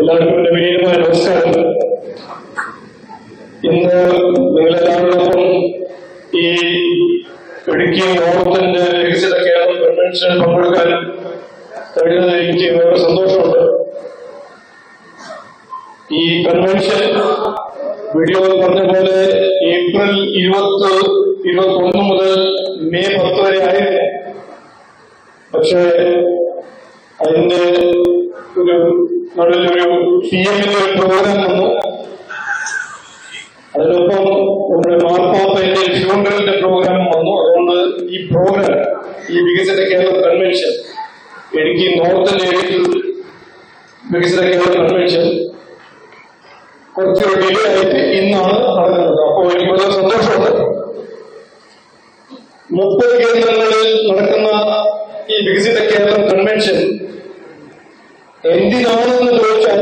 എല്ലാവർക്കും എന്റെ വിനീതമായ നമസ്കാരം ഇന്ന് നിങ്ങളെല്ലാവരോടൊപ്പം ഈ ഇടുക്കി ഓണത്തിന്റെ വികസിത കേരളം കൺവെൻഷനിൽ പങ്കെടുക്കാൻ കഴിഞ്ഞതിൽ എനിക്ക് വളരെ സന്തോഷമുണ്ട്. ഈ കൺവെൻഷൻ വീഡിയോ പറഞ്ഞ പോലെ ഏപ്രിൽ ഇരുപത്തി ഇരുപത്തി മുതൽ മെയ് പത്ത് വരെ ആയിരുന്നു. പക്ഷേ അതിന്റെ ഒരു നടുവിലൊരു സി എമ്മിന്റെ ഒരു പ്രോഗ്രാം വന്നു. അതിനൊപ്പം നമ്മുടെ മാർപ്പാപ്പയുടെ ഫ്യൂണറലിന്റെ പ്രോഗ്രാം വന്നു. അതുകൊണ്ട് ഈ പ്രോഗ്രാം ഈ വികസിത കേരള കൺവെൻഷൻ എനിക്ക് നോർത്തൻ ഏരിയയിൽ വികസിത കേരള കൺവെൻഷൻ കുറച്ചൊരു ഡിലേ ആയിട്ട് ഇന്നാണ് നടക്കുന്നത്. അപ്പോൾ എനിക്ക് വളരെ സന്തോഷമുണ്ട്. മുപ്പത് കേന്ദ്രങ്ങളിൽ നടക്കുന്ന ഈ വികസിത കേരളം കൺവെൻഷൻ എന്തിനാണെന്ന് ചോദിച്ചാൽ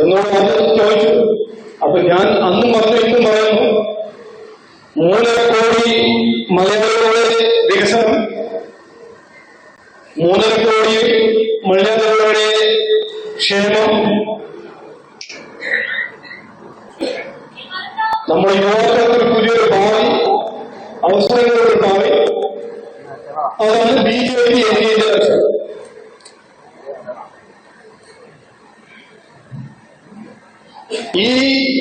എന്നോട് ആദ്യം ചോദിച്ചു അപ്പൊ ഞാൻ അന്നും പറഞ്ഞു ഇന്നും പറയുന്നു മൂന്നര കോടി മലയാളികളുടെ വികസനം മൂന്നര കോടി മലയാളികളുടെ ക്ഷേമം നമ്മുടെ യുവാക്കൾക്ക് പുതിയൊരു ഭാവി അവസരങ്ങളുടെ ഭാവി അതാണ് B J P N D എന്റെ ലക്ഷ്യം ഈ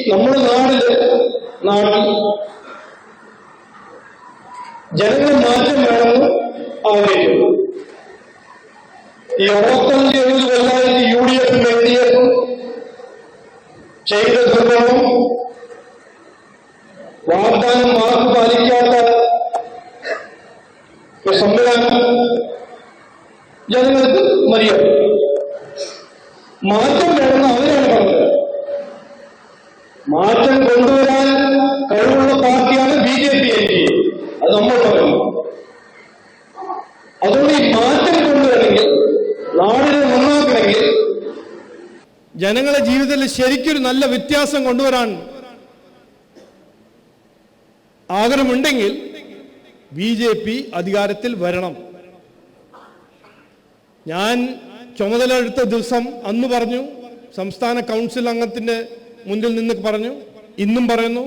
നമ്മുടെ നാടിൽ നാട്ടിൽ ജനങ്ങൾ മാറ്റം വേണമെന്ന് ആഗ്രഹിക്കുന്നു. ഈ അറുപത്തഞ്ച് എഴുപത് കൊല്ലമായിട്ട് യു ഡി എഫും എൽ ഡി എഫും ചെയ്ത ദുർഗമം വാഗ്ദാനം മാർക്ക് പാലിക്കാത്ത ഒരു സംവിധാനം ജനങ്ങൾക്ക് മര്യാദ മാറ്റം വേണമെന്ന് അവരാണ് പറഞ്ഞത് മാറ്റം കൊണ്ടുവരാൻ കഴിവുള്ള പാർട്ടിയാണ് B J P N D A അത് നമ്മൾ പറയുന്നു അതുകൊണ്ട് ഈ മാറ്റം കൊണ്ടുവരണമെങ്കിൽ നാടിനെ നന്നാക്കണമെങ്കിൽ ജനങ്ങളെ ജീവിതത്തിൽ ശരിക്കൊരു നല്ല വ്യത്യാസം കൊണ്ടുവരാൻ ആഗ്രഹമുണ്ടെങ്കിൽ ബി ജെ പി അധികാരത്തിൽ വരണം. ഞാൻ ചുമതല എടുത്ത ദിവസം അന്ന് പറഞ്ഞു സംസ്ഥാന കൗൺസിൽ അംഗത്തിന്റെ മുന്നിൽ നിന്ന് പറഞ്ഞു ഇന്നും പറയുന്നു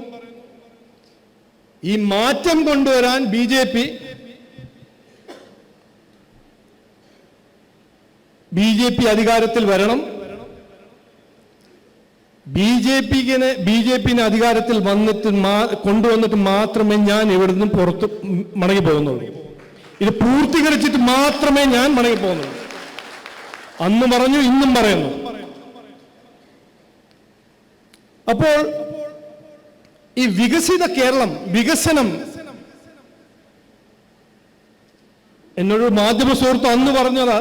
ഈ മാറ്റം കൊണ്ടുവരാൻ B J P B J P അധികാരത്തിൽ വരണം. ബി ജെ പിക്ക് ബി ജെ പിന്നെ അധികാരത്തിൽ വന്നിട്ട് കൊണ്ടുവന്നിട്ട് മാത്രമേ ഞാൻ ഇവിടുന്ന് പുറത്ത് മടങ്ങി പോകുന്നുള്ളൂ. ഇത് പൂർത്തീകരിച്ചിട്ട് മാത്രമേ ഞാൻ മടങ്ങി പോകുന്നുള്ളൂ. അന്ന് പറഞ്ഞു ഇന്നും പറയുന്നു. അപ്പോൾ ഈ വികസിത കേരളം വികസനം എന്നൊരു മാധ്യമ സുഹൃത്ത് അന്ന് പറഞ്ഞതാ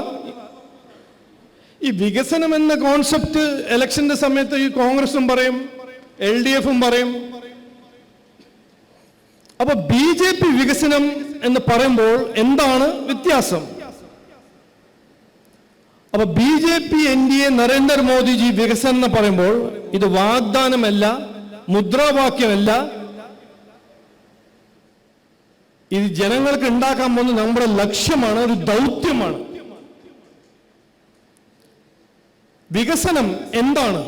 ഈ വികസനം എന്ന കോൺസെപ്റ്റ് ഇലക്ഷന്റെ സമയത്ത് ഈ കോൺഗ്രസും പറയും എൽ ഡി എഫും പറയും. അപ്പൊ ബി ജെ പി വികസനം എന്ന് പറയുമ്പോൾ എന്താണ് വ്യത്യാസം? അപ്പൊ B J P N D A നരേന്ദ്രമോദിജി വികസനം എന്ന് പറയുമ്പോൾ ഇത് വാഗ്ദാനമല്ല മുദ്രാവാക്യമല്ല. ഇത് ജനങ്ങൾക്ക് ഉണ്ടാക്കാൻ പോകുന്ന നമ്മുടെ ലക്ഷ്യമാണ് ഒരു ദൗത്യമാണ്. വികസനം എന്താണ്?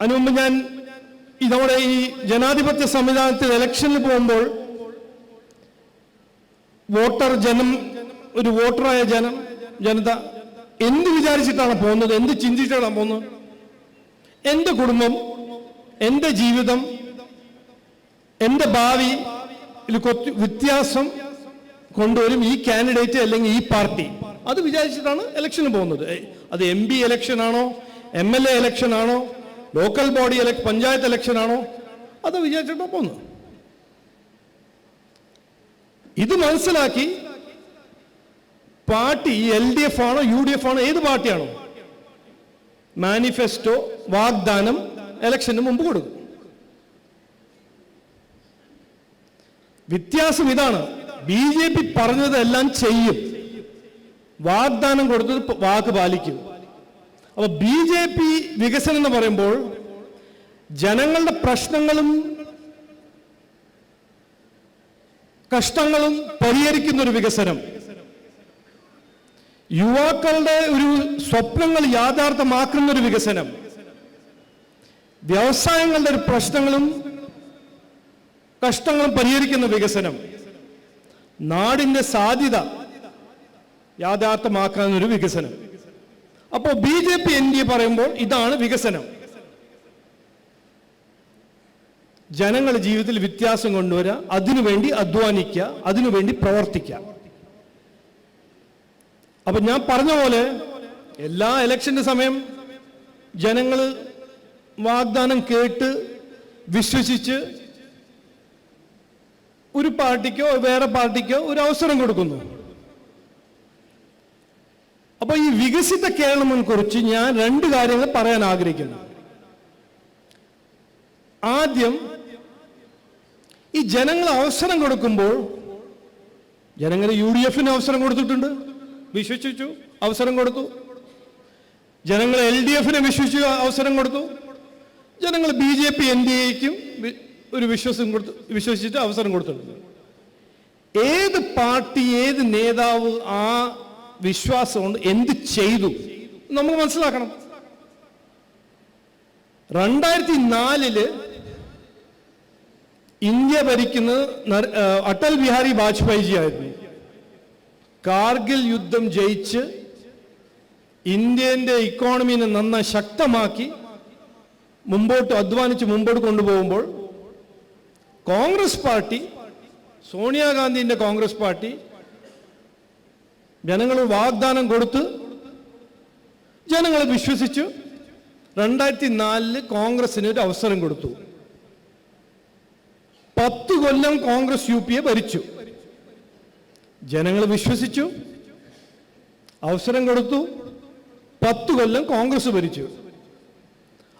അതിനുമുമ്പ് ഞാൻ ഇതോടെ ഈ ജനാധിപത്യ സംവിധാനത്തിൽ ഇലക്ഷനിൽ പോകുമ്പോൾ വോട്ടർ ജനം ഒരു വോട്ടറായ ജനം ജനത എന്ത് വിചാരിച്ചിട്ടാണ് പോകുന്നത്? എന്ത് ചിന്തിച്ചിട്ടാണ് പോകുന്നത്? എന്റെ കുടുംബം എന്റെ ജീവിതം എന്റെ ഭാവി ഇതിൽ വ്യത്യാസം കൊണ്ടുവരും ഈ കാൻഡിഡേറ്റ് അല്ലെങ്കിൽ ഈ പാർട്ടി. അത് വിചാരിച്ചിട്ടാണ് ഇലക്ഷന് പോകുന്നത്. അത് എം പി ഇലക്ഷൻ ആണോ എം എൽ എ ഇലക്ഷൻ ആണോ ലോക്കൽ ബോഡി പഞ്ചായത്ത് ഇലക്ഷൻ ആണോ അത് വിചാരിച്ചിട്ടാണ് പോകുന്നത്. ഇത് മനസ്സിലാക്കി പാർട്ടി എൽ ഡി എഫ് ആണോ യു ഡി എഫ് ആണോ ഏത് പാർട്ടിയാണോ മാനിഫെസ്റ്റോ വാഗ്ദാനം ഇലക്ഷന് മുമ്പ് കൊടുക്കും. വ്യത്യാസം ഇതാണ്. ബി ജെ പി പറഞ്ഞതെല്ലാം ചെയ്യും. വാഗ്ദാനം കൊടുത്തത് വാക്ക് പാലിക്കും. അപ്പൊ ബി ജെ പി വികസനം എന്ന് പറയുമ്പോൾ ജനങ്ങളുടെ പ്രശ്നങ്ങളും കഷ്ടങ്ങളും പരിഹരിക്കുന്ന ഒരു വികസനം. യുവാക്കളുടെ ഒരു സ്വപ്നങ്ങൾ യാഥാർത്ഥ്യമാക്കുന്ന ഒരു വികസനം. വ്യവസായങ്ങളുടെ ഒരു പ്രശ്നങ്ങളും കഷ്ടങ്ങളും പരിഹരിക്കുന്ന വികസനം. നാടിന്റെ സാധ്യത യാഥാർത്ഥ്യമാക്കാൻ ഒരു വികസനം. അപ്പോൾ B J P N D പറയുമ്പോൾ ഇതാണ് വികസനം. ജനങ്ങളുടെ ജീവിതത്തിൽ വ്യത്യാസം കൊണ്ടുവരിക അതിനുവേണ്ടി അധ്വാനിക്കുക അതിനുവേണ്ടി പ്രവർത്തിക്കുക അപ്പൊ ഞാൻ പറഞ്ഞ പോലെ എല്ലാ ഇലക്ഷന്റെ സമയം ജനങ്ങൾ വാഗ്ദാനം കേട്ട് വിശ്വസിച്ച് ഒരു പാർട്ടിക്കോ വേറെ പാർട്ടിക്കോ ഒരു അവസരം കൊടുക്കുന്നു. അപ്പൊ ഈ വികസിത കേരളത്തെ കുറിച്ച് ഞാൻ രണ്ട് കാര്യങ്ങൾ പറയാൻ ആഗ്രഹിക്കുന്നു. ആദ്യം ഈ ജനങ്ങൾ അവസരം കൊടുക്കുമ്പോൾ ജനങ്ങൾ യു ഡി എഫിന് അവസരം കൊടുത്തിട്ടുണ്ട്. വിശ്വസിച്ചു അവസരം കൊടുത്തു. ജനങ്ങൾ എൽ ഡി എഫിനെ വിശ്വസിച്ചു അവസരം കൊടുത്തു. ജനങ്ങൾ B J P N D എക്കും ഒരു വിശ്വാസം കൊടുത്തു വിശ്വസിച്ചിട്ട് അവസരം കൊടുത്തിട്ടുണ്ട്. ഏത് പാർട്ടി ഏത് നേതാവ് ആ വിശ്വാസം കൊണ്ട് എന്ത് ചെയ്തു? നമ്മൾ മനസ്സിലാക്കണം. രണ്ടായിരത്തി നാലിൽ ഇന്ത്യ ആ, അടൽ ബിഹാരി വാജ്പേയിജി ആയിരുന്നു കാർഗിൽ യുദ്ധം ജയിച്ച് ഇന്ത്യന്റെ ഇക്കോണമിനെ നന്നായി ശക്തമാക്കി മുമ്പോട്ട് അധ്വാനിച്ച് മുമ്പോട്ട് കൊണ്ടുപോകുമ്പോൾ കോൺഗ്രസ് പാർട്ടി സോണിയാഗാന്ധിന്റെ കോൺഗ്രസ് പാർട്ടി ജനങ്ങൾ വാഗ്ദാനം കൊടുത്ത് ജനങ്ങളെ വിശ്വസിച്ചു രണ്ടായിരത്തി നാലിൽ കോൺഗ്രസിന് ഒരു അവസരം കൊടുത്തു. പത്ത് കൊല്ലം കോൺഗ്രസ് യു പിയെ ഭരിച്ചു. ജനങ്ങൾ വിശ്വസിച്ചു. അവസരം കൊടുത്തു. പത്ത് കൊല്ലം കോൺഗ്രസ് ഭരിച്ചു.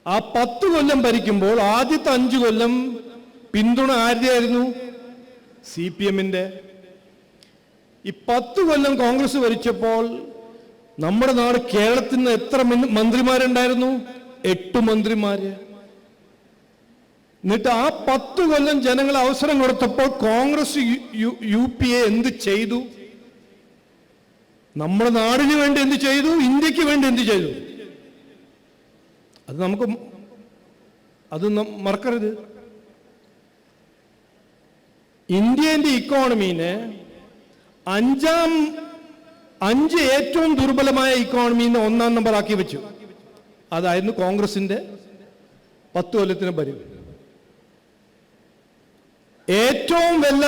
ആ പത്ത് കൊല്ലം ഭരിക്കുമ്പോൾ ആദ്യത്തെ അഞ്ചു കൊല്ലം പിന്തുണ ആരുടെയായിരുന്നു? സി പി എമ്മിന്റെ ഈ പത്ത് കൊല്ലം കോൺഗ്രസ് ഭരിച്ചപ്പോൾ നമ്മുടെ നാട് കേരളത്തിൽ നിന്ന് എത്ര മന്ത്രിമാരുണ്ടായിരുന്നു? എട്ട് മന്ത്രിമാര്. എന്നിട്ട് ആ പത്ത് കൊല്ലം ജനങ്ങൾ അവസരം കൊടുത്തപ്പോൾ കോൺഗ്രസ് യു- പി എ എന്ത് ചെയ്തു? നമ്മുടെ നാടിന് വേണ്ടി എന്ത് ചെയ്തു? ഇന്ത്യയ്ക്ക് വേണ്ടി എന്ത് ചെയ്തു? അത് നമുക്ക് അത് മറക്കരുത്. ഇന്ത്യന്റെ ഇക്കോണമീനെ അഞ്ചാം അഞ്ച് ഏറ്റവും ദുർബലമായ ഇക്കോണമിന്ന് ഒന്നാം നമ്പർ ആക്കി വെച്ചു. അതായിരുന്നു കോൺഗ്രസിന്റെ പത്ത് കൊല്ലത്തിന് പരിവ് ഏറ്റവും വില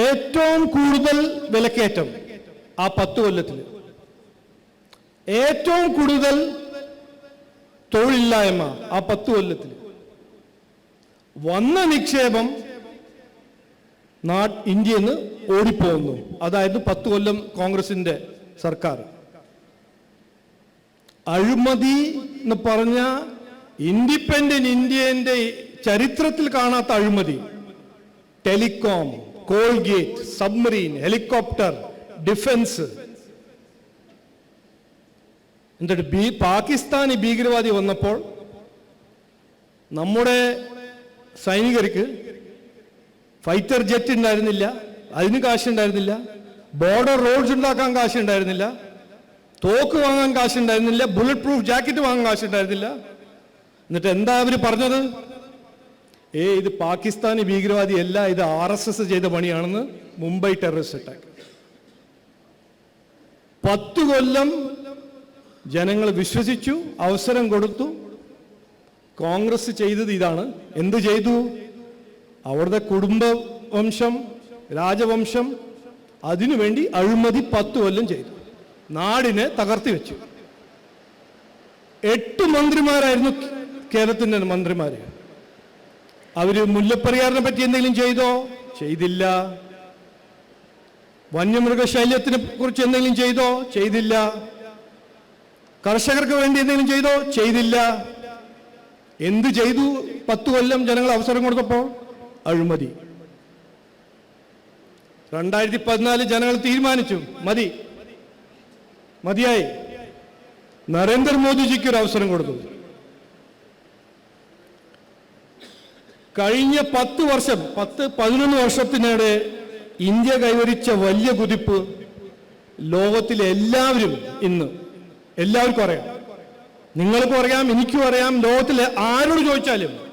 ഏറ്റവും കൂടുതൽ വിലക്കയറ്റം ആ പത്ത് കൊല്ലത്തിൽ ഏറ്റവും കൂടുതൽ തൊഴിലില്ലായ്മ ആ പത്ത് കൊല്ലത്തിൽ വന്ന നിക്ഷേപം നാ ഇന്ത്യയിൽ നിന്ന് ഓടിപ്പോകുന്നു. അതായത് പത്ത് കൊല്ലം കോൺഗ്രസിന്റെ സർക്കാർ. അഴിമതി എന്ന് പറഞ്ഞ ഇൻഡിപെൻഡന്റ് ഇന്ത്യന്റെ ചരിത്രത്തിൽ കാണാത്ത അഴിമതി. Telecom coalgate submarine helicopter defence. എന്നിട്ട് ബി പാകിസ്ഥാനി ഭീകരവാദി വന്നപ്പോൾ നമ്മുടെ സൈനികർക്ക് ഫൈറ്റർ ജെറ്റ് ഉണ്ടായിരുന്നില്ല അതിന് കാശുണ്ടായിരുന്നില്ല ബോർഡർ റോഡ്സ് ഉണ്ടാക്കാൻ കാശുണ്ടായിരുന്നില്ല തോക്ക് വാങ്ങാൻ കാശുണ്ടായിരുന്നില്ല ബുള്ളറ്റ് പ്രൂഫ് ജാക്കറ്റ് വാങ്ങാൻ കാശുണ്ടായിരുന്നില്ല എന്നിട്ട് എന്താ അവർ പറഞ്ഞത്? ഏ ഇത് പാകിസ്ഥാനി ഭീകരവാദി അല്ല ഇത് ആർ എസ് എസ് ചെയ്ത പണിയാണെന്ന് മുംബൈ ടെററിസ്റ്റ് അറ്റാക്ക് പത്തു കൊല്ലം ജനങ്ങൾ വിശ്വസിച്ചു അവസരം കൊടുത്തു. കോൺഗ്രസ് ചെയ്തത് ഇതാണ്. എന്ത് ചെയ്തു? അവരുടെ കുടുംബ വംശം രാജവംശം അതിനുവേണ്ടി അഴിമതി പത്തു കൊല്ലം ചെയ്തു. നാടിനെ തകർത്തി വെച്ചു. എട്ട് മന്ത്രിമാരായിരുന്നു കേരളത്തിന്റെ മന്ത്രിമാർ അവർ മുല്ലപ്പെരിയാറിനെ പറ്റി എന്തെങ്കിലും ചെയ്തോ? ചെയ്തില്ല. വന്യമൃഗശല്യത്തിനെ കുറിച്ച് എന്തെങ്കിലും ചെയ്തോ? ചെയ്തില്ല. കർഷകർക്ക് വേണ്ടി എന്തെങ്കിലും ചെയ്തോ? ചെയ്തില്ല. എന്ത് ചെയ്തു പത്തു കൊല്ലം ജനങ്ങൾ അവസരം കൊടുത്തപ്പോൾ? അഴിമതി. രണ്ടായിരത്തി പതിനാല് ജനങ്ങൾ തീരുമാനിച്ചു. മതി. മതിയായി. നരേന്ദ്രമോദിജിക്ക് ഒരു അവസരം കൊടുത്തു. കഴിഞ്ഞ പത്ത് വർഷം പത്ത് പതിനൊന്ന് വർഷത്തിനിടെ ഇന്ത്യ കൈവരിച്ച വലിയ കുതിപ്പ് ലോകത്തിലെ എല്ലാവരും ഇന്ന് എല്ലാവർക്കും അറിയാം. നിങ്ങൾക്കും അറിയാം എനിക്കും അറിയാം ലോകത്തിലെ ആരോട് ചോദിച്ചാലും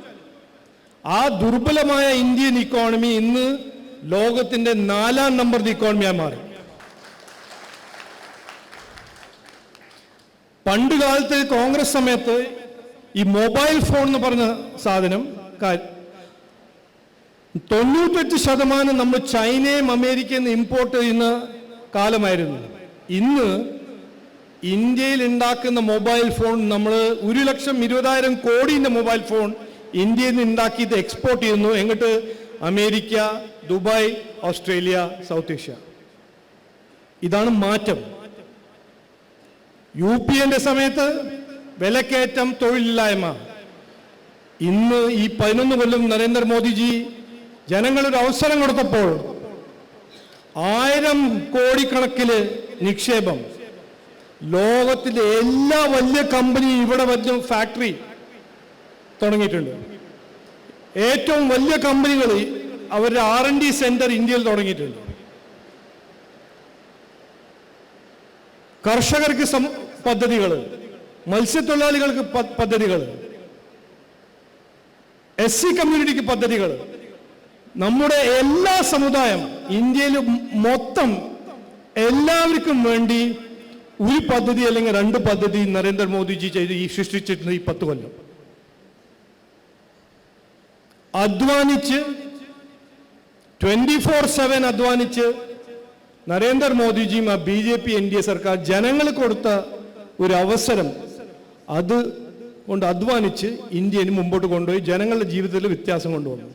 ആ ദുർബലമായ ഇന്ത്യൻ ഇക്കോണമി ഇന്ന് ലോകത്തിന്റെ നാലാം നമ്പർ ഇക്കോണമിയായി മാറി. പണ്ട് കാലത്ത് കോൺഗ്രസ് സമയത്ത് ഈ മൊബൈൽ ഫോൺ എന്ന് പറഞ്ഞ സാധനം തൊണ്ണൂറ്റെട്ട് ശതമാനം നമ്മൾ ചൈനയും അമേരിക്കയിൽ നിന്ന് ഇമ്പോർട്ട് ചെയ്യുന്ന കാലമായിരുന്നു. ഇന്ന് ഇന്ത്യയിൽ ഉണ്ടാക്കുന്ന മൊബൈൽ ഫോൺ നമ്മൾ ഒരു ലക്ഷം ഇരുപതായിരം കോടിന്റെ മൊബൈൽ ഫോൺ ഇന്ത്യയിൽ നിന്ന് ഇത് എക്സ്പോർട്ട് ചെയ്യുന്നു. എങ്ങോട്ട്? America Dubai Australia south Asia. ഇതാണ് മാറ്റം. യു പി എന്റെ സമയത്ത് വിലക്കയറ്റം തൊഴിലില്ലായ്മ. ഇന്ന് ഈ പതിനൊന്ന് കൊല്ലം നരേന്ദ്രമോദിജി ജനങ്ങളൊരു അവസരം കൊടുത്തപ്പോൾ ആയിരം കോടിക്കണക്കിൽ നിക്ഷേപം. ലോകത്തിലെ എല്ലാ വലിയ കമ്പനിയും ഇവിടെ വലിയ ഫാക്ടറി തുടങ്ങിയിട്ടുണ്ട്. ഏറ്റവും വലിയ കമ്പനികൾ അവരുടെ ആർ എൻ ഡി സെന്റർ ഇന്ത്യയിൽ തുടങ്ങിയിട്ടുണ്ട്. കർഷകർക്ക് പദ്ധതികൾ മത്സ്യത്തൊഴിലാളികൾക്ക് പദ്ധതികൾ എസ് സി കമ്മ്യൂണിറ്റിക്ക് പദ്ധതികൾ നമ്മുടെ എല്ലാ സമുദായം ഇന്ത്യയിൽ മൊത്തം എല്ലാവർക്കും വേണ്ടി ഒരു പദ്ധതി അല്ലെങ്കിൽ രണ്ട് പദ്ധതി നരേന്ദ്രമോദിജി ചെയ്ത് ഈ സൃഷ്ടിച്ചിട്ടുണ്ട് ഈ പത്ത് കൊല്ലം. അധ്വാനിച്ച് ട്വന്റി ഫോർ സെവൻ അധ്വാനിച്ച് നരേന്ദ്രമോദിജിയും ആ B J P N D A സർക്കാർ ജനങ്ങൾ കൊടുത്ത ഒരു അവസരം. അത് കൊണ്ട് അധ്വാനിച്ച് ഇന്ത്യന് മുമ്പോട്ട് കൊണ്ടുപോയി ജനങ്ങളുടെ ജീവിതത്തിൽ വ്യത്യാസം കൊണ്ടുവന്നു.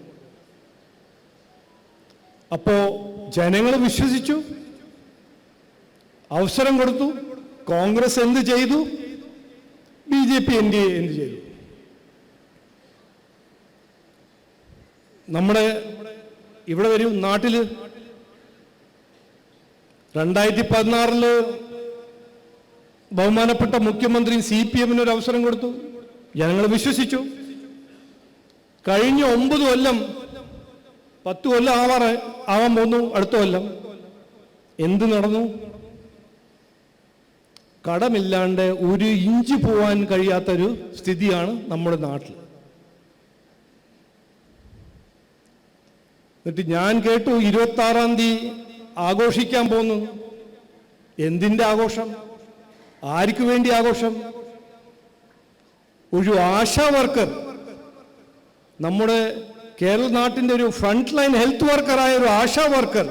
അപ്പോ ജനങ്ങൾ വിശ്വസിച്ചു. അവസരം കൊടുത്തു. കോൺഗ്രസ് എന്ത് ചെയ്തു? B J P N D A എന്ത് ചെയ്തു? നമ്മുടെ ഇവിടെ വരും നാട്ടിൽ രണ്ടായിരത്തി പതിനാറിൽ ബഹുമാനപ്പെട്ട മുഖ്യമന്ത്രി സി പി എമ്മിന് ഒരു അവസരം കൊടുത്തു. ജനങ്ങൾ വിശ്വസിച്ചു. കഴിഞ്ഞ ഒമ്പത് കൊല്ലം പത്ത് കൊല്ലം ആവാറ് ആവാൻ പോന്നു അടുത്ത കൊല്ലം. എന്ത് നടന്നു? കടമില്ലാണ്ട് ഒരു ഇഞ്ച് പോവാൻ കഴിയാത്തൊരു സ്ഥിതിയാണ് നമ്മുടെ നാട്ടിൽ എന്നിട്ട് ഞാൻ കേട്ടു ഇരുപത്തി ആറാം തീയതി ആഘോഷിക്കാൻ പോന്നു. എന്തിന്റെ ആഘോഷം? ആർക്ക് വേണ്ടി ആഘോഷം? ഒരു ആശാ വർക്കർ നമ്മുടെ കേരള നാട്ടിന്റെ ഒരു ഫ്രണ്ട് ലൈൻ ഹെൽത്ത് വർക്കറായ ഒരു ആശാ വർക്കർ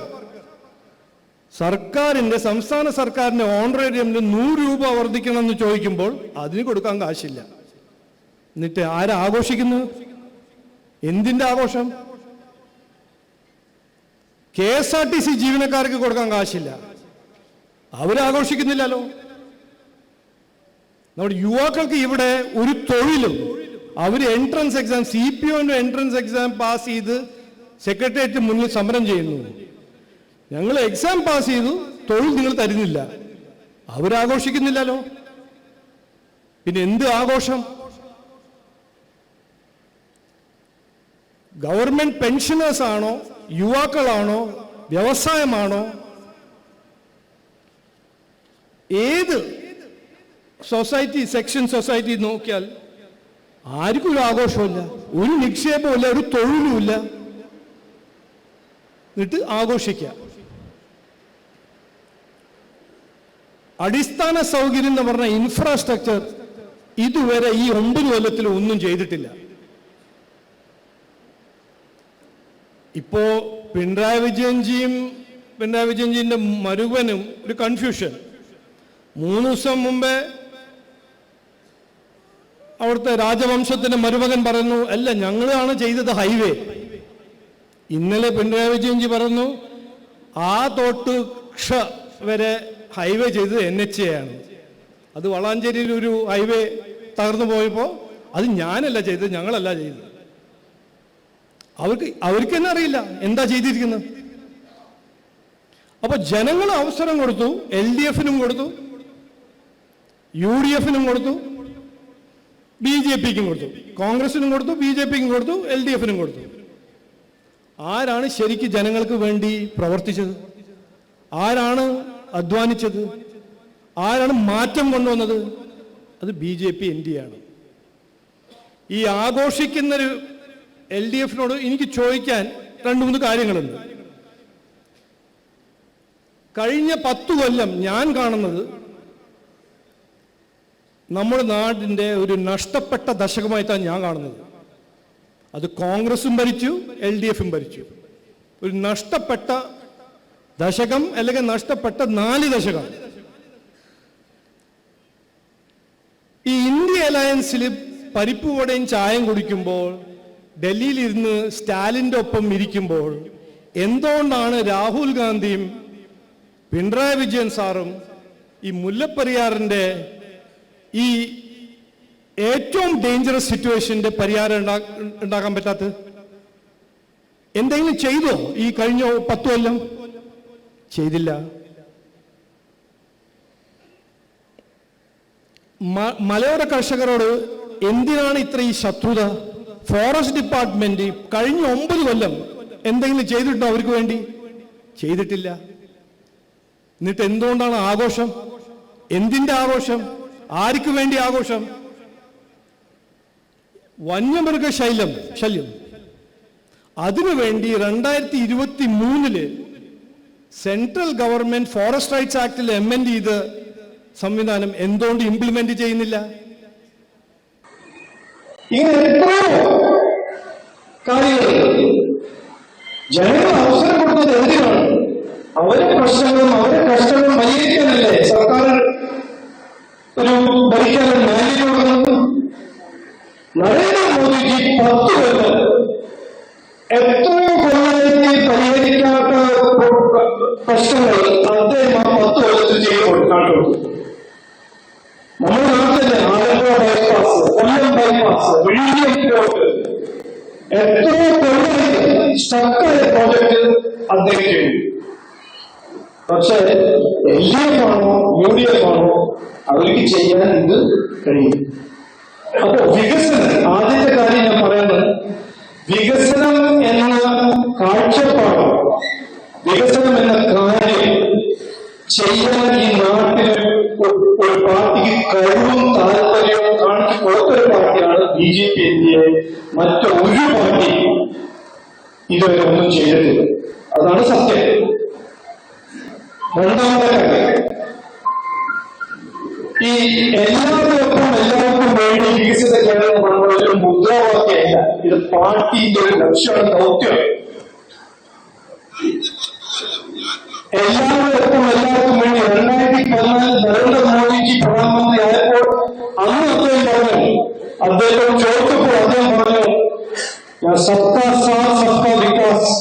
സർക്കാരിന്റെ സംസ്ഥാന സർക്കാരിന്റെ ഓണറേറിയമിന് നൂറ് രൂപ വർദ്ധിക്കണം എന്ന് ചോദിക്കുമ്പോൾ അതിന് കൊടുക്കാൻ കാശില്ല. എന്നിട്ട് ആരാഘോഷിക്കുന്നു എന്തിന്റെ ആഘോഷം? K S R T C ജീവനക്കാർക്ക് കൊടുക്കാൻ കാശില്ല. അവരാഘോഷിക്കുന്നില്ലല്ലോ നമ്മുടെ യുവാക്കൾക്ക് ഇവിടെ ഒരു തൊഴിലും അവർ എൻട്രൻസ് എക്സാം സി പി ഒന്റെ എൻട്രൻസ് എക്സാം പാസ് ചെയ്ത് സെക്രട്ടേറിയറ്റ് മുന്നിൽ സമരം ചെയ്യുന്നു. ഞങ്ങൾ എക്സാം പാസ് ചെയ്തു തൊഴിൽ നിങ്ങൾ തരുന്നില്ല. അവരാഘോഷിക്കുന്നില്ലല്ലോ പിന്നെ എന്ത് ആഘോഷം? ഗവൺമെന്റ് പെൻഷനേഴ്സ് ആണോ യുവാക്കളാണോ? വ്യവസായമാണോ? ഏത് സൊസൈറ്റി സെക്ഷൻ സൊസൈറ്റി നോക്കിയാൽ ആർക്കും ഒരു ആഘോഷമില്ല. ഒരു നിക്ഷേപമില്ല ഒരു തൊഴിലുമില്ല. എന്നിട്ട് ആഘോഷിക്ക അടിസ്ഥാന സൗകര്യം എന്ന് പറഞ്ഞ ഇൻഫ്രാസ്ട്രക്ചർ ഇതുവരെ ഈ ഒമ്പത് കൊല്ലത്തിൽ ഒന്നും ചെയ്തിട്ടില്ല. ഇപ്പോ പിണറായി വിജയൻജിയും പിണറായി വിജയൻജിന്റെ മരുവനും ഒരു കൺഫ്യൂഷൻ മൂന്ന് ദിവസം മുമ്പേ അവിടുത്തെ രാജവംശത്തിന്റെ മരുമകൻ പറയുന്നു അല്ല ഞങ്ങളാണ് ചെയ്തത് ഹൈവേ. ഇന്നലെ പിണറായി വിജയൻജി പറഞ്ഞു ആ തോട്ട് ക്ഷ വരെ ഹൈവേ ചെയ്തത് എൻ എച്ച് എ ആണ്. അത് വളാഞ്ചേരിയിൽ ഒരു ഹൈവേ തകർന്നു പോയപ്പോൾ അത് ഞാനല്ല ചെയ്തത് ഞങ്ങളല്ല ചെയ്തത്. അവർക്ക് അവർക്ക് തന്നെ അറിയില്ല. എന്താ ചെയ്തിരിക്കുന്നത്? അപ്പൊ ജനങ്ങൾ അവസരം കൊടുത്തു എൽ ഡി എഫിനും കൊടുത്തു യു ഡി എഫിനും കൊടുത്തു ബി ജെ പിക്കും കൊടുത്തു കോൺഗ്രസിനും കൊടുത്തു ബി ജെ പിക്കും കൊടുത്തു എൽ ഡി എഫിനും കൊടുത്തു. ആരാണ് ശരിക്കും ജനങ്ങൾക്ക് വേണ്ടി പ്രവർത്തിച്ചത്? ആരാണ് അധ്വാനിച്ചത്? ആരാണ് മാറ്റം കൊണ്ടുവന്നത്? അത് B J P N D ആണ്. ഈ ആഘോഷിക്കുന്നൊരു എൽ ഡി എഫിനോട് എനിക്ക് ചോദിക്കാൻ രണ്ട് മൂന്ന് കാര്യങ്ങളുണ്ട്. കഴിഞ്ഞ പത്തു കൊല്ലം ഞാൻ കാണുന്നത് നമ്മുടെ നാടിന്റെ ഒരു നഷ്ടപ്പെട്ട ദശകമായിട്ടാണ് ഞാൻ കാണുന്നത്. അത് കോൺഗ്രസും ഭരിച്ചു എൽ ഡി എഫും ഭരിച്ചു. ഒരു നഷ്ടപ്പെട്ട ദശകം അല്ലെങ്കിൽ നഷ്ടപ്പെട്ട നാല് ദശകം. ഈ ഇന്ത്യ അലയൻസിൽ പരിപ്പ് വടയും ചായയും കുടിക്കുമ്പോൾ ഡൽഹിയിൽ ഇരുന്ന് സ്റ്റാലിന്റെ ഒപ്പം ഇരിക്കുമ്പോൾ എന്തുകൊണ്ടാണ് രാഹുൽ ഗാന്ധിയും പിണറായി വിജയൻ സാറും ഈ മുല്ലപ്പെരിയാറിന്റെ ഈ ഏറ്റവും ഡേഞ്ചറസ് സിറ്റുവേഷന്റെ പരിഹാരം ഉണ്ടാ- ഉണ്ടാക്കാൻ പറ്റാത്തത്? എന്തെങ്കിലും ചെയ്തോ ഈ കഴിഞ്ഞ പത്തു കൊല്ലം? ചെയ്തില്ല. മലയോര കർഷകരോട് എന്തിനാണ് ഇത്ര ഈ ശത്രുത? ഫോറസ്റ്റ് ഡിപ്പാർട്ട്മെന്റ് കഴിഞ്ഞ ഒമ്പത് കൊല്ലം എന്തെങ്കിലും ചെയ്തിട്ടുണ്ടോ അവർക്ക് വേണ്ടി? ചെയ്തിട്ടില്ല. എന്നിട്ട് എന്തുകൊണ്ടാണ് ആഘോഷം? എന്തിന്റെ ആഘോഷം? ആർക്ക് വേണ്ടി ആഘോഷം? വന്യമൃഗ ശൈലം ശല്യം. അതിനുവേണ്ടി രണ്ടായിരത്തി ഇരുപത്തി മൂന്നിൽ സെൻട്രൽ ഗവൺമെന്റ് ഫോറസ്റ്റ് റൈറ്റ്സ് ആക്ടിൽ എമെൻഡ് ചെയ്ത് സംവിധാനം എന്തുകൊണ്ട് ഇംപ്ലിമെന്റ് ചെയ്യുന്നില്ല? ഇങ്ങനെ കാര്യങ്ങൾ ജനങ്ങൾ അവസരം കൊടുത്തത് എന്തിനാണ്? അവരെ പ്രശ്നങ്ങളും അവരെ കഷ്ടങ്ങളും പരിഹരിക്കാനല്ലേ സർക്കാർ ഒരു ഭരിക്കാനും മാന്യത കൊടുക്കുന്നത്? നരേന്ദ്രമോദിജി പത്ത് കൊല്ലം എത്രയോ കൊല്ലത്തിൽ പരിഹരിക്കാത്ത പ്രശ്നങ്ങൾ അദ്ദേഹം ആ പത്ത് കൊല്ലത്തിൽ ചെയ്തു കാട്ടുകൊടുത്തു നമ്മുടെ നാട്ടിലെ ആലപ്പുഴ ബൈപ്പാസ് കൊല്ലം ബൈപ്പാസ് വിഴിഞ്ഞം എത്രയോ കൊല്ലം സ്റ്റക്കായ പ്രോജക്റ്റ് അദ്ദേഹം ചെയ്തു. പക്ഷേ എൽ ഡി എഫ് ആണോ യു ഡി എഫ് ആണോ അവർക്ക് ചെയ്യാൻ ഇത് കഴിയും. അപ്പൊ വികസനം ആദ്യത്തെ കാര്യം ഞാൻ പറയുന്നത് വികസനം എന്ന കാഴ്ചപ്പാട് വികസനം എന്ന കാര്യം ചെയ്യാൻ ഈ നാട്ടിൽ ഒരു പാർട്ടിക്ക് കഴിവും താല്പര്യവും കാണിച്ചു കൊടുത്തൊരു പാർട്ടിയാണ് ബി ജെ പി ഇന്ത്യയെ മറ്റൊരു പാർട്ടി ഇതുവരെ ഒന്നും ചെയ്തിട്ടില്ല. അതാണ് സത്യം. രണ്ടാമത്തെ കാര്യം ഈ എല്ലാവർക്കും എല്ലാവർക്കും വേണ്ടി വികസിത കേരളം നമ്മളൊരു മുദ്രാവാക്യമല്ല ഇത് പാർട്ടിന്റെ ഒരു ലക്ഷ്യമാണ് ദൗത്യം. എല്ലാവർക്കും എല്ലാവർക്കും വേണ്ടി രണ്ടായിരത്തി പതിനാലിൽ നരേന്ദ്രമോദിജി പ്രധാനമന്ത്രി ആയപ്പോൾ അന്ന് അദ്ദേഹം പറഞ്ഞു അദ്ദേഹം ചോദിച്ചപ്പോൾ അദ്ദേഹം പറഞ്ഞു ഞാൻ സബ്കാ സാത്ത് സബ്കാ വികാസ്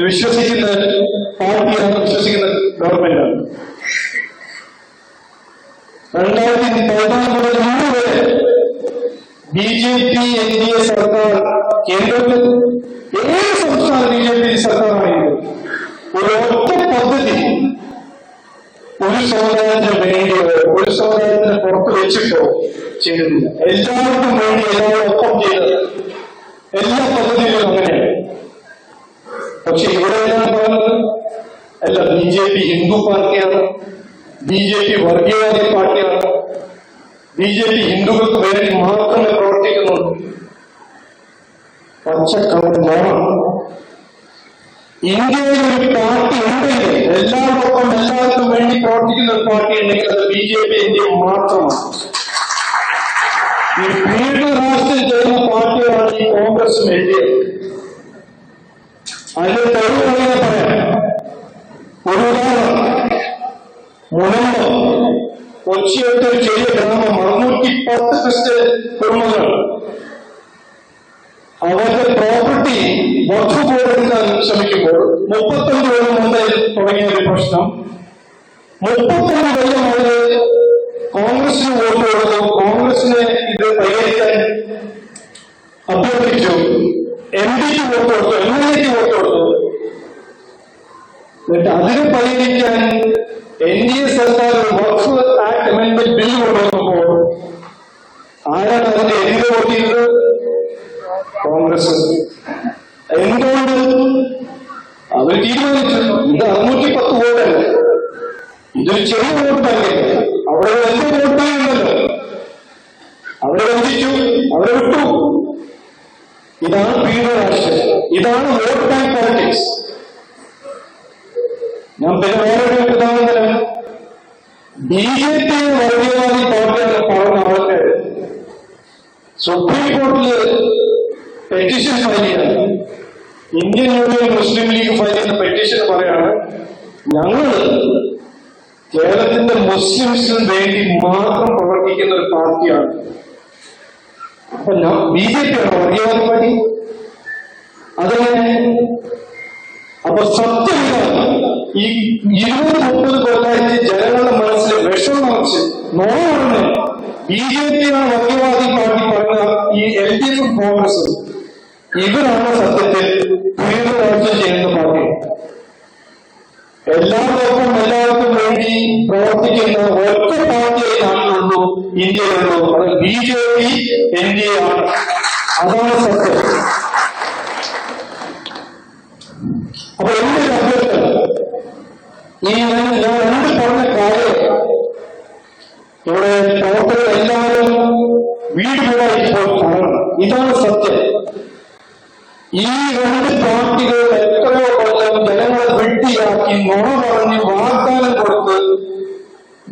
ഇത് പാർട്ടി പാർട്ടിയാണ് വിശ്വസിക്കുന്ന ഗവൺമെന്റാണ്. രണ്ടായിരത്തി പതിനാല് മുതൽ ഇന്ന് വരെ B J P N D A സർക്കാർ കേന്ദ്രത്തിൽ ഏത് സംസ്ഥാന ബി ജെ പി സർക്കാരാണെങ്കിലും ഒരു ഒറ്റ പദ്ധതി ഒരു സമുദായത്തിന് വേണ്ടിയോ ഒരു സമുദായത്തിന് പുറത്ത് വെച്ചിട്ടോ ചെയ്തിട്ടില്ല. എല്ലാവർക്കും വേണ്ടി എല്ലാവരും ഒപ്പം ചെയ്തത് എല്ലാ പദ്ധതികളും അങ്ങനെയാണ്. പക്ഷെ ഇവിടെ ഞാൻ പറയുന്നത് അല്ല ബി ജെ പി ഹിന്ദു പാർട്ടിയാണ്. ബി ജെ പി വർഗീയവാദി പാർട്ടിയാണ്. ബി ജെ പി ഹിന്ദുക്കൾക്ക് വേണ്ടി മാത്രമേ പ്രവർത്തിക്കുന്നുള്ളൂ. പച്ചക്കവർ നോണം ഇന്ത്യയിൽ ഒരു പാർട്ടി ഉണ്ടെങ്കിൽ എല്ലാവർക്കും എല്ലാവർക്കും വേണ്ടി പ്രവർത്തിക്കുന്ന ഒരു പാർട്ടി ഉണ്ടെങ്കിൽ അത് ബി ജെ പി ഇന്ത്യ മാത്രമാണ്. ഈ പീഡന രാഷ്ട്രീയം ചെയ്യുന്ന പാർട്ടികളാണ് ഈ കോൺഗ്രസും എൻ ഡി എ അതിന്റെ തെളിവ് വേണമെങ്കിൽ പറയാം ഒരു ഉദാഹരണം മുനമ്പ് കൊച്ചിയത്തെ ഒരു ചെറിയ അറുന്നൂറ്റി പത്ത് ക്രിസ്ത്യൻ കുടുംബങ്ങൾ. അവരുടെ പ്രോപ്പർട്ടി ബോധപൂർവം ശ്രമിക്കുമ്പോൾ മുപ്പത്തൊന്ന് കൊല്ലം മുമ്പേ തുടങ്ങിയ ഒരു പ്രശ്നം. മുപ്പത്തൊന്ന് കൊല്ലം അവർ കോൺഗ്രസിന് വോട്ട് കൊടുത്തു. കോൺഗ്രസിനെ ഇത് പരിഹരിക്കാൻ അഭ്യർത്ഥിച്ചു. എം പിക്ക് വോട്ട് കൊടുത്തു എം എൽ എക്ക് വോട്ട് കൊടുത്തു. എന്നിട്ട് അതിനെ പരിഹരിക്കാൻ എൻ ഡി എ സർക്കാർ വഖഫ് ആക്ട് അമെന്റ്മെന്റ് ബിൽ കൊണ്ടുവന്നപ്പോൾ ആരാണ് അതിന്റെ എതിരെ വോട്ട് കോൺഗ്രസ്. എന്തുകൊണ്ട്? അവർ തീരുമാനിച്ചു. ഇത് അറുന്നൂറ്റി പത്ത് വോട്ടല്ല? ഇതൊരു ചെറിയ വോട്ട് ബാങ്കില്ല അവിടെ വലിയ വോട്ട് ബാങ്ക് ഉണ്ടല്ലോ. അവരെ വഞ്ചിച്ചു അവരെ വിട്ടു. ഇതാണ് പീഡ രാഷ്ട്രീയം. ഇതാണ് വോട്ട് ബാങ്ക് പോളിറ്റിക്സ്. ഞാൻ പിന്നെ വേറൊരു ഉദാഹരണം ബി ജെ പി വർഗീയവാദി പാർട്ടിയാണ് പറഞ്ഞ അവർക്ക് സുപ്രീം കോടതിയിൽ പെറ്റീഷൻ ഫയൽ ചെയ്യാണ്. ഇന്ത്യൻ യൂണിയൻ മുസ്ലിം ലീഗ് ഫയൽ ചെയ്ത പെറ്റീഷൻ പറയാണ് ഞങ്ങൾ കേരളത്തിന്റെ മുസ്ലിംസിന് വേണ്ടി മാത്രം പ്രവർത്തിക്കുന്ന ഒരു പാർട്ടിയാണ്. അപ്പൊ ബി ജെ പി ആണ് വർഗീയവാദി പാർട്ടി. അതെ അപ്പൊ സത്യം. ഈ ഇരുപത് മുപ്പത് കൊല്ലായിട്ട് ജനങ്ങളുടെ മനസ്സിൽ വിഷം നിറച്ച് പറഞ്ഞ് ബി ജെ പി ആണ് വർഗീയവാദി പാർട്ടി പറഞ്ഞ ഈ എൽ ഡി എഫും കോൺഗ്രസും. ഇവരാണ് സത്യത്തിൽ ഉയർന്ന ചെയ്യുന്ന പാർട്ടി എല്ലാവർക്കും എല്ലാവർക്കും വേണ്ടി പ്രവർത്തിക്കുന്ന ഒറ്റ പാർട്ടിയെ കാണുന്നുള്ളൂ ഇന്ത്യയിലുള്ളൂ അത് B J P N D A ആണ്. അതാണ് സത്യം. അപ്പൊ എന്റെ ഞാൻ ഞാൻ രണ്ട് പറഞ്ഞ കാര്യം. ഇവിടെ പ്രവർത്തകർ എല്ലാവരും വീട് ഇപ്പോൾ കാണണം ഇതാണ് സത്യം. ഈ രണ്ട് പാർട്ടികൾ എത്രയോ കൊല്ലം ജനങ്ങളെ വെട്ടിയാക്കി നുണ പറഞ്ഞ് വാഗ്ദാനം കൊടുത്ത്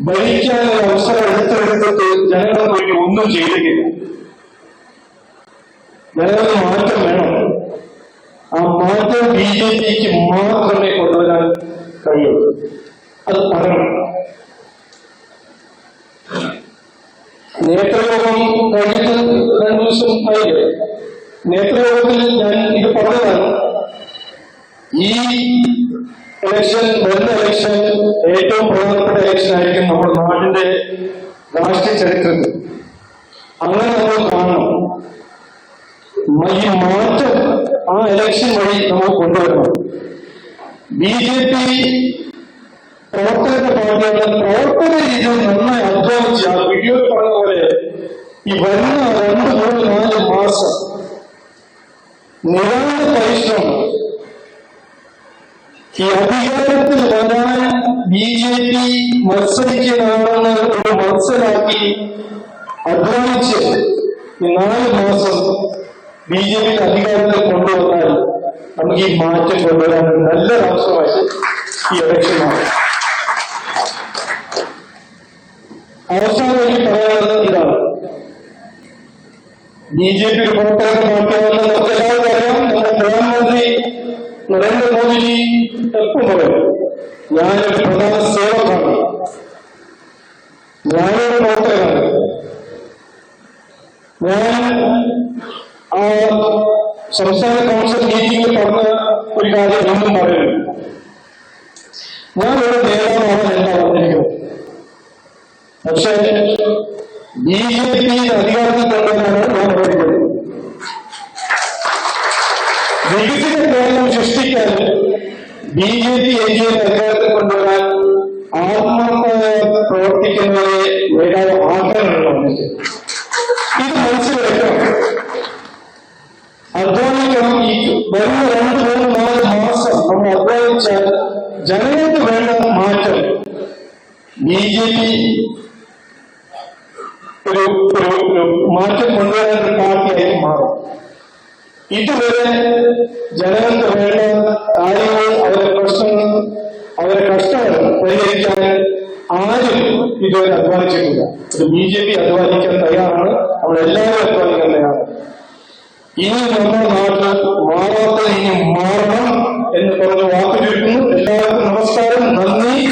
ഭരിക്കാനൊരു അവസരം എടുത്തെടുത്തിട്ട് ജനങ്ങളെ വേണ്ടി ഒന്നും ചെയ്തിട്ടില്ല. ജനങ്ങൾ മാറ്റം വേണം. ആ മാറ്റം ബി ജെ പിക്ക് മാത്രമേ കൊണ്ടുവരാൻ കഴിയുള്ളൂ അത് പറയണം. നേത്രയോഗം കഴിഞ്ഞിട്ട് രണ്ടു ദിവസം ആയില്ലേ? നേത്രയോഗത്തിൽ ഞാൻ ഇത് പറഞ്ഞതാണ്. ഈ ഇലക്ഷൻ വരുന്ന ഇലക്ഷൻ ഏറ്റവും പ്രധാനപ്പെട്ട ഇലക്ഷൻ ആയിരിക്കും നമ്മുടെ നാടിന്റെ രാഷ്ട്രീയ ചരിത്രത്തിൽ അങ്ങനെ നമ്മൾ കാണണം. ഈ മാറ്റം ആ ഇലക്ഷൻ വഴി നമ്മൾ കൊണ്ടുവരണം. ബി ജെ പി പ്രവർത്തകരുടെ പാർട്ടിയാണ് പ്രവർത്തന രീതിയിൽ നന്നായി അധ്വാനിച്ച് ആ വീഡിയോയിൽ പറഞ്ഞ പോലെ ഈ വരുന്ന രണ്ട് മൂന്ന് നാല് മാസം നിരവധി പരിശ്രമം. ഈ അധികാരത്തിൽ വരാൻ ബി ജെ പി മത്സരിക്കുന്നതാണെന്ന് ഒരു മനസ്സിലാക്കി അധ്വാനിച്ച് ഈ നാല് മാസം ബി ജെ പി അധികാരത്തിൽ കൊണ്ടുവന്നാൽ നമുക്ക് ഈ മാറ്റം കൊണ്ടുവരാൻ നല്ല അവസരമായിട്ട് ഈ ഇലക്ഷനാണ് അവസാനം എനിക്ക് പറയാനുള്ളത് ഇതാണ് ബി ജെ പി പ്രവർത്തകരുടെ പാർട്ടിയാണെന്ന് നമുക്ക് എല്ലാവർക്കും അറിയാം. നമ്മുടെ പ്രധാനമന്ത്രി നരേന്ദ്രമോദിജി എപ്പം പറയും? ഞാനൊരു പ്രധാന സേവകമാണ് ഞാനൊരു പ്രവർത്തകനാണ്. ഞാൻ ആ സംസ്ഥാന കൗൺസിൽ മീറ്റിംഗിൽ പറഞ്ഞ ഒരു കാര്യം എന്നും പറയുന്നു ഞാൻ ഒരു നേതാവാണ് എന്താ പറഞ്ഞിരിക്കുന്നത് പക്ഷേ ബി ജെ പി അധികാരത്തിൽ കൊണ്ടുവന്നാണ് ഞാൻ പറയുന്നത് വികസിത കേരളം സൃഷ്ടിക്കാൻ B J P N D A അധികാരത്തിൽ കൊണ്ടുവരാൻ ആത്മാർത്ഥമായി പ്രവർത്തിക്കുന്നവരെ നേതാവ് ആക്കാനാണ് പറഞ്ഞത് ഇത് മനസ്സിലാക്കണം അധ്വാനിക്കണം ഈ വരുന്ന രണ്ട് മൂന്ന് നാല് മാസം നമ്മൾ അധ്വാനിച്ചാൽ ജനങ്ങൾക്ക് വേണ്ട മാറ്റം ബി ജെ പി ഒരു ഒരു ഒരു മാറ്റം കൊണ്ടുവരാൻ പാർട്ടിയായി മാറും. ഇതുവരെ ജനങ്ങൾക്ക് വേണ്ട കാര്യങ്ങൾ അവരുടെ പ്രശ്നങ്ങൾ അവരുടെ കഷ്ടങ്ങൾ പരിഹരിക്കാൻ ആരും ഇതുവരെ അധ്വാനിച്ചിട്ടില്ല. അത് ബി ജെ പി അധ്വാനിക്കാൻ തയ്യാറാണ്. നമ്മളെല്ലാവരും അധ്വാനിക്കാൻ തയ്യാറാണ്. ഇനി നമ്മുടെ നാട്ടിൽ മാറാത്ത ഇനി മാറണം എന്ന് പറഞ്ഞ് വാക്ക് ചുരുക്കുന്നു എല്ലാവർക്കും നമസ്കാരം. നന്ദി.